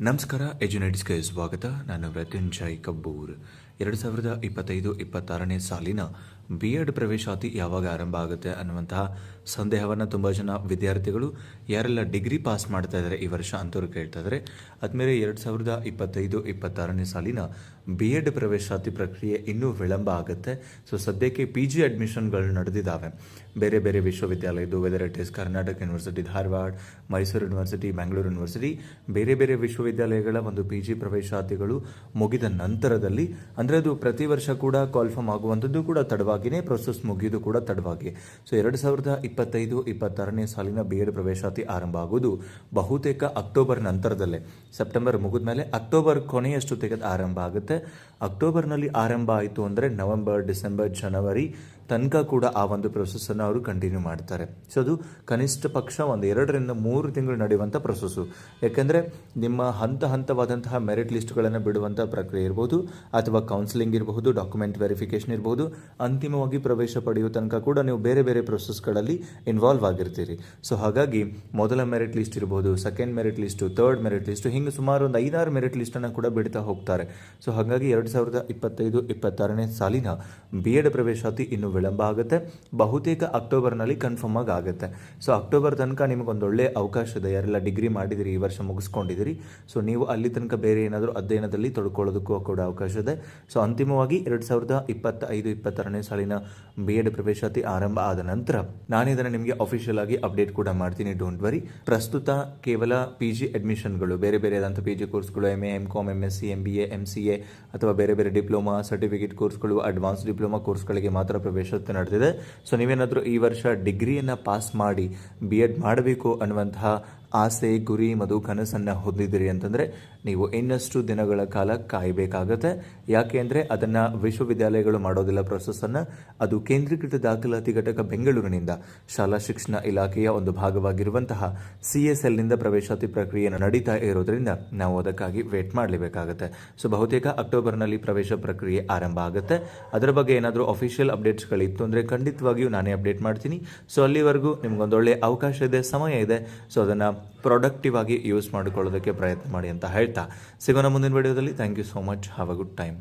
ನಮಸ್ಕಾರ ಎಜುನೇಟ್ಸ್ಗೆ ಸ್ವಾಗತ. ನಾನು ಮೃತ್ಯುಂಜಯ್ ಕಬ್ಬೂರ್. ಎರಡು ಸಾವಿರದ ಇಪ್ಪತ್ತೈದು, ಇಪ್ಪತ್ತಾರನೇ ಸಾಲಿನ ಬಿ ಎಡ್ ಪ್ರವೇಶಾತಿ ಯಾವಾಗ ಆರಂಭ ಆಗುತ್ತೆ ಅನ್ನುವಂತಹ ಸಂದೇಹವನ್ನು ತುಂಬ ಜನ ವಿದ್ಯಾರ್ಥಿಗಳು ಯಾರೆಲ್ಲ ಡಿಗ್ರಿ ಪಾಸ್ ಮಾಡ್ತಾ ಇದ್ದಾರೆ ಈ ವರ್ಷ ಅಂತವ್ರು ಕೇಳ್ತಾ ಇದ್ದಾರೆ ಅದ್ಮೇಲೆ ಎರಡು ಸಾವಿರದ ಇಪ್ಪತ್ತೈದು, ಇಪ್ಪತ್ತಾರನೇ ಸಾಲಿನ ಬಿ ಎಡ್ ಪ್ರವೇಶಾತಿ ಪ್ರಕ್ರಿಯೆ ಇನ್ನೂ ವಿಳಂಬ ಆಗುತ್ತೆ. ಸೊ ಸದ್ಯಕ್ಕೆ ಪಿ ಜಿ ಅಡ್ಮಿಷನ್ಗಳು ನಡೆದಿದ್ದಾವೆ ಬೇರೆ ಬೇರೆ ವಿಶ್ವವಿದ್ಯಾಲಯದ್ದು whether it is Karnataka university Dharwad Mysuru university Bengaluru university ಬೇರೆ ಬೇರೆ ವಿಶ್ವವಿದ್ಯಾಲಯಗಳ ಒಂದು ಪಿ ಜಿ ಪ್ರವೇಶಾತಿಗಳು ಮುಗಿದ ನಂತರದಲ್ಲಿ ಅಂದರೆ ಅದು ಪ್ರತಿ ವರ್ಷ ಕೂಡ ಕ್ವಾಲಿಫಾರ್ಮ್ ಆಗುವಂಥದ್ದು ಕೂಡ ತಡವಾಗಿಯೇ ಪ್ರೊಸೆಸ್ ಮುಗಿಯೋದು ಕೂಡ ತಡವಾಗಿ. ಸೊ ಎರಡು ಸಾವಿರದ ಇಪ್ಪತ್ತೈದು, ಇಪ್ಪತ್ತಾರನೇ ಸಾಲಿನ ಬಿ ಎಡ್ ಪ್ರವೇಶಾತಿ ಆರಂಭ ಆಗುವುದು ಬಹುತೇಕ ಅಕ್ಟೋಬರ್ ನಂತರದಲ್ಲೇ. ಸೆಪ್ಟೆಂಬರ್ ಮುಗಿದ ಮೇಲೆ ಅಕ್ಟೋಬರ್ ತೆಗೆದು ಆರಂಭ ಆಗುತ್ತೆ. ಅಕ್ಟೋಬರ್ನಲ್ಲಿ ಆರಂಭ ಆಯಿತು ಅಂದರೆ ನವೆಂಬರ್ ಡಿಸೆಂಬರ್ ಜನವರಿ ತನಕ ಕೂಡ ಆ ಒಂದು ಪ್ರೊಸೆಸನ್ನು ಅವರು ಕಂಟಿನ್ಯೂ ಮಾಡ್ತಾರೆ. ಸೊ ಅದು ಕನಿಷ್ಠ ಪಕ್ಷ ಒಂದು ಎರಡರಿಂದ ಮೂರು ತಿಂಗಳು ನಡೆಯುವಂಥ ಪ್ರೊಸೆಸ್ಸು ಯಾಕೆಂದರೆ ನಿಮ್ಮ ಹಂತ ಹಂತವಾದಂತಹ ಮೆರಿಟ್ ಲಿಸ್ಟ್ಗಳನ್ನು ಬಿಡುವಂಥ ಪ್ರಕ್ರಿಯೆ ಇರ್ಬೋದು, ಅಥವಾ ಕೌನ್ಸಿಲಿಂಗ್ ಇರಬಹುದು ಡಾಕ್ಯುಮೆಂಟ್ ವೆರಿಫಿಕೇಷನ್ ಇರಬಹುದು ಅಂತಿಮವಾಗಿ ಪ್ರವೇಶ ಪಡೆಯುವ ತನಕ ಕೂಡ ನೀವು ಬೇರೆ ಬೇರೆ ಪ್ರೊಸೆಸ್ಗಳಲ್ಲಿ ಇನ್ವಾಲ್ವ್ ಆಗಿರ್ತೀರಿ. ಸೊ ಹಾಗಾಗಿ ಮೊದಲ ಮೆರಿಟ್ ಲಿಸ್ಟ್ ಇರ್ಬೋದು second merit list third merit list ಹಿಂಗೆ ಸುಮಾರು ಒಂದು ಐದಾರು ಮೆರಿಟ್ ಲಿಸ್ಟನ್ನು ಕೂಡ ಬಿಡ್ತಾ ಹೋಗ್ತಾರೆ. ಸೊ ಹಾಗಾಗಿ ಎರಡು ಸಾವಿರದ ಇಪ್ಪತ್ತೈದು, ಇಪ್ಪತ್ತಾರನೇ ಸಾಲಿನ ಬಿ ಎಡ್ ಪ್ರವೇಶಾತಿ ಇನ್ನು ವಿಳಂಬ ಆಗುತ್ತೆ ಬಹುತೇಕ ಅಕ್ಟೋಬರ್ನಲ್ಲಿ ಕನ್ಫರ್ಮ್ ಆಗಿ ಆಗುತ್ತೆ ಸೊ ಅಕ್ಟೋಬರ್ ತನಕ ನಿಮಗೊಂದು ಒಳ್ಳೆ ಅವಕಾಶ ಇದೆ. ಯಾರೆಲ್ಲ ಡಿಗ್ರಿ ಮಾಡಿದಿರಿ, ಈ ವರ್ಷ ಮುಗಿಸ್ಕೊಂಡಿದ್ದೀರಿ ಸೊ ನೀವು ಅಲ್ಲಿ ತನಕ ಬೇರೆ ಏನಾದರೂ ಅಧ್ಯಯನದಲ್ಲಿ ತೊಡ್ಕೊಳ್ಳೋದಕ್ಕೂ ಕೂಡ ಅವಕಾಶ ಇದೆ. ಸೊ ಅಂತಿಮವಾಗಿ ಎರಡು ಸಾವಿರದ ಇಪ್ಪತ್ತೈದು, ಇಪ್ಪತ್ತಾರನೇ ಸಾಲಿನ ಬಿ ಎಡ್ ಪ್ರವೇಶಾತಿ ಆರಂಭ ಆದ ನಂತರ ನಾನಿದನ್ನು ನಿಮಗೆ ಅಫಿಷಿಯಲ್ ಆಗಿ ಅಪ್ಡೇಟ್ ಕೂಡ ಮಾಡ್ತೀನಿ. ಡೋಂಟ್ ವರಿ ಪ್ರಸ್ತುತ ಕೇವಲ ಪಿ ಜಿ ಅಡ್ಮಿಷನ್ಗಳು ಬೇರೆ ಬೇರೆ ಆದಂಥ ಪಿ ಜಿ ಕೋರ್ಸ್ಗಳು M A M Com M S C M B A M C A ಅಥವಾ ಬೇರೆ ಬೇರೆ ಡಿಪ್ಲೊಮಾ ಸರ್ಟಿಫಿಕೇಟ್ ಕೋರ್ಸ್ಗಳು ಅಡ್ವಾನ್ಸ್ ಡಿಪ್ಲೊಮಾ ಕೋರ್ಸ್ಗಳಿಗೆ ಮಾತ್ರ ಪ್ರವೇಶಾತಿ ನಡೆದಿದೆ. ಸೊ ನೀವೇನಾದರೂ ಈ ವರ್ಷ ಡಿಗ್ರಿಯನ್ನು ಪಾಸ್ ಮಾಡಿ ಬಿ ಎಡ್ ಮಾಡಬೇಕು ಅನ್ನುವಂತಹ ಆಸೆ, ಗುರಿ ಮತ್ತು ಕನಸನ್ನು ಹೊಂದಿದ್ದೀರಿ ಅಂತಂದರೆ ನೀವು ಇನ್ನಷ್ಟು ದಿನಗಳ ಕಾಲ ಕಾಯಬೇಕಾಗತ್ತೆ. ಯಾಕೆ ಅಂದರೆ ಅದನ್ನು ವಿಶ್ವವಿದ್ಯಾಲಯಗಳು ಮಾಡೋದಿಲ್ಲ ಪ್ರೊಸೆಸನ್ನು ಅದು ಕೇಂದ್ರೀಕೃತ ದಾಖಲಾತಿ ಘಟಕ ಬೆಂಗಳೂರಿನಿಂದ. ಶಾಲಾ ಶಿಕ್ಷಣ ಇಲಾಖೆಯ ಒಂದು ಭಾಗವಾಗಿರುವಂತಹ ಸಿ ಎಸ್ ಎಲ್ನಿಂದ ಪ್ರವೇಶಾತಿ ಪ್ರಕ್ರಿಯೆಯನ್ನು ನಡೀತಾ ಇರೋದ್ರಿಂದ ನಾವು ಅದಕ್ಕಾಗಿ ವೇಟ್ ಮಾಡಲೇಬೇಕಾಗತ್ತೆ. ಸೊ, ಬಹುತೇಕ ಅಕ್ಟೋಬರ್ನಲ್ಲಿ ಪ್ರವೇಶ ಪ್ರಕ್ರಿಯೆ ಆರಂಭ ಆಗುತ್ತೆ. ಅದರ ಬಗ್ಗೆ ಏನಾದರೂ ಅಫಿಷಿಯಲ್ ಅಪ್ಡೇಟ್ಸ್ಗಳಿತ್ತು ಅಂದರೆ ಖಂಡಿತವಾಗಿಯೂ ನಾನೇ ಅಪ್ಡೇಟ್ ಮಾಡ್ತೀನಿ. ಸೊ, ಅಲ್ಲಿವರೆಗೂ ನಿಮಗೊಂದೊಳ್ಳೆ ಅವಕಾಶ ಇದೆ, ಸಮಯ ಇದೆ. ಸೊ, ಅದನ್ನು ಪ್ರೊಡಕ್ಟಿವ್ ಆಗಿ ಯೂಸ್ ಮಾಡಿಕೊಳ್ಳೋದಕ್ಕೆ ಪ್ರಯತ್ನ ಮಾಡಿ ಅಂತ ಹೇಳ್ತಾ ಸಿಗೋಣ ಮುಂದಿನ ವಿಡಿಯೋದಲ್ಲಿ thank you so much have a good time